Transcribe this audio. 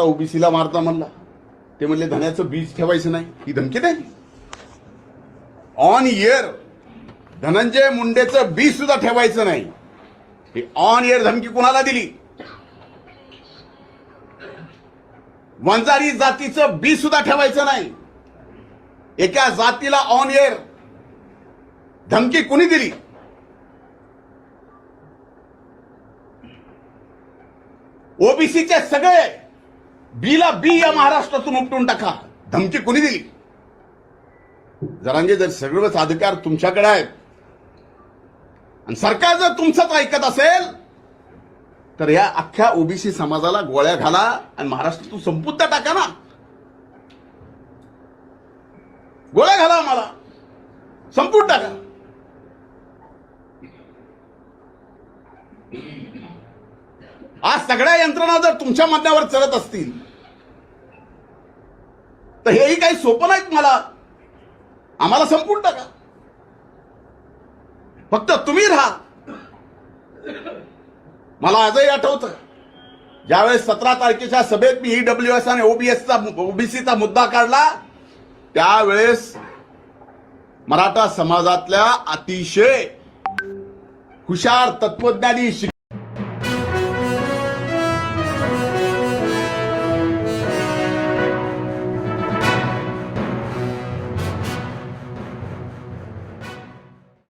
आता ओबीसीला मारता म्हणला. ते म्हणले धन्याचं बीज ठेवायचं नाही. ही धमकी द्यायची. ऑन इयर धनंजय मुंडेचं बीज सुद्धा ठेवायचं नाही. ही ऑन इयर धमकी कुणाला दिली? वंजारी जातीचं बीज सुद्धा ठेवायचं नाही. एका जातीला ऑन इयर धमकी कुणी दिली? ओबीसीचे सगळे बीला बी या महाराष्ट्रातून उपटून टाका. धमकी कुणी दिली? जरांगे जर सगळंच अधिकार तुमच्याकडे आहेत आणि सरकार जर तुमचंच ऐकत असेल तर या अख्ख्या ओबीसी समाजाला गोळ्या घाला आणि महाराष्ट्रातून संपून टाका ना. गोळ्या घाला आम्हाला. संपून टाका. आज सगळ्या यंत्रणा जर तुमच्या मध्यावर चढत असतील तर हेही काही सोपं नाहीत मला. आम्हाला संपून टाका. फक्त तुम्ही राहा. मला आजही आठवत ज्यावेळेस सतरा तारखेच्या सभेत मी ईडब्ल्यू एस आणि ओबीएसचा ओबीसीचा मुद्दा काढला त्यावेळेस मराठा समाजातल्या अतिशय हुशार तत्वज्ञानी शिक